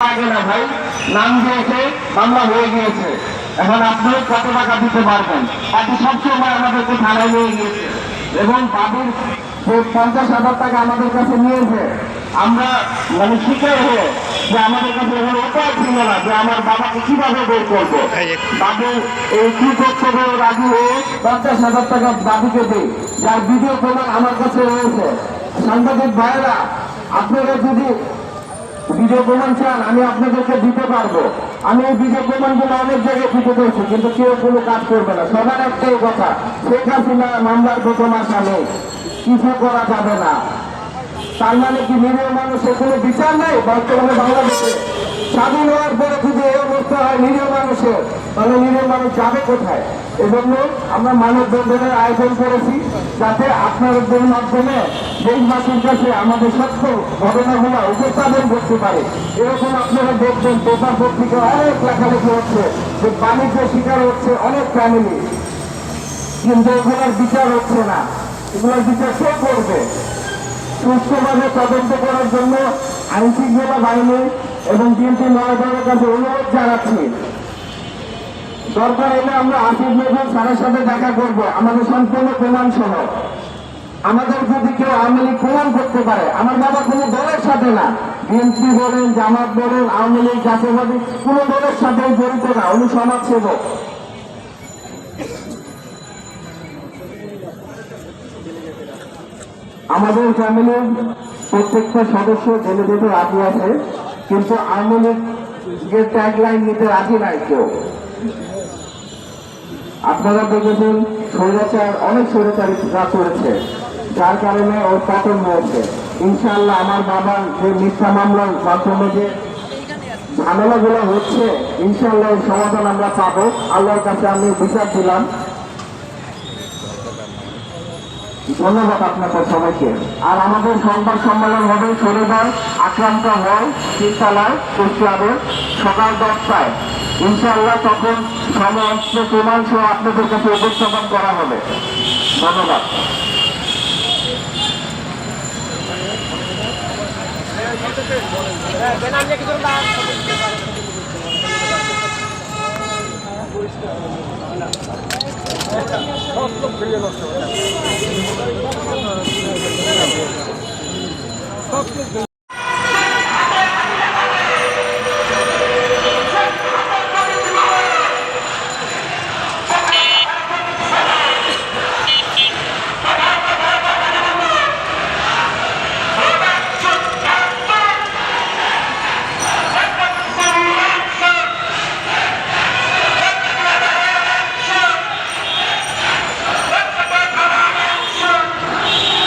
না ভাই। নাম দিয়েছে মামলা হয়ে গিয়েছে। এখন আপনি কত টাকা দিতে পারবেন? আপনি সবসময় আমাদেরকে থানায় নিয়ে গিয়েছে। এবং বাবুর পঞ্চাশ হাজার টাকা আমাদের কাছে নিয়েছে আমরা মানে শিকার হয়ে যে আমাদের কাছে এখন উপায় ছিল না যে আমার বাবাকে কীভাবে বের করব। বাবু এই কি করতে হবে রাজি হয়ে পঞ্চাশ হাজার টাকা বাবুকে দিই যার ভিডিও প্রমাণ আমার কাছে রয়েছে। সাংবাদিক ভাইরা আপনারা যদি ভিডিও প্রমাণ চান, আমি আপনাদেরকে দিতে পারব। আমি এই বিজয় প্রমাণগুলো অনেক জায়গায় দিতে পেরেছি কিন্তু কেউ কোনো কাজ করবে না। সবার একটাই কথা, শেখ হাসিনা মামলার প্রথম আসামে কিছু করা যাবে না। তার মানে কি নিরীহ মানুষের কোনো বিচার নেই? বর্তমানে বাংলাদেশে স্বাধীন হওয়ার পরে যদি এই অবস্থা হয় নিরীহ মানুষের, তাহলে মানুষ যাবে কোথায়? এজন্য আমরা মানব বন্ধনের আয়োজন করেছি যাতে আপনাদের মাধ্যমে দেশবাসীর কাছে আমাদের সত্য ঘটনাগুলো উপস্থাপন করতে পারে। এরকম আপনারা দেখবেন, পেপার পত্রিকা অনেক লেখালেখি হচ্ছে, যে বাণিজ্য শিকার হচ্ছে অনেক ফ্যামিলি কিন্তু এগুলোর বিচার হচ্ছে না। এগুলোর বিচার কে করবে? সুস্থভাবে তদন্ত করার জন্য আইন শৃঙ্খলা বাহিনী এবং বিএনপি মহাদলের কাছে অনুরোধ জানাচ্ছি। দরকার হলে আমরা আসিফ নজর স্যারের সাথে দেখা করব। আমাদের সম্পূর্ণ প্রমাণ সহ আমাদের যদি কেউ আওয়ামী লীগ প্রমাণ করতে পারে, আমার বাবা কোনো দলের সাথে না। বিএনপি বলেন, জামাত বলেন, আওয়ামী লীগ, জাতীয়বাদী, কোনো দলের সাথে জড়িত না, উনি সমাজসেবক। আমাদের ফ্যামিলির প্রত্যেকটা সদস্য জেলে যেতে রাজি আছে, কিন্তু আওয়ামী লীগের ট্যাগ লাইন নিতে রাজি নাই কেউ। আপনারা দেখেছেন স্বৈরাচার, অনেক স্বৈরাচারীরা করেছে। যার কারণে ওর পতন হয়েছে। ইনশাআল্লাহ আমার বাবার যে মিথ্যা মামলার মাধ্যমে যে ঝামেলাগুলো হচ্ছে, ইনশাআল্লাহ এর সমাধান আমরা পাবো। আল্লাহর কাছে আমি বিচার দিলাম। ধন্যবাদ আপনাদের সবাইকে। আর আমাদের সংবাদ সম্মেলন হবে শনিবার, আক্রান্ত হল তিনতলায় কুষ্টিয়াবে সকাল দশটায়। ইনশাআল্লাহ তখন সমস্ত প্রমাণ সহ আপনাদের কাছে উপস্থাপন করা হবে। ধন্যবাদ।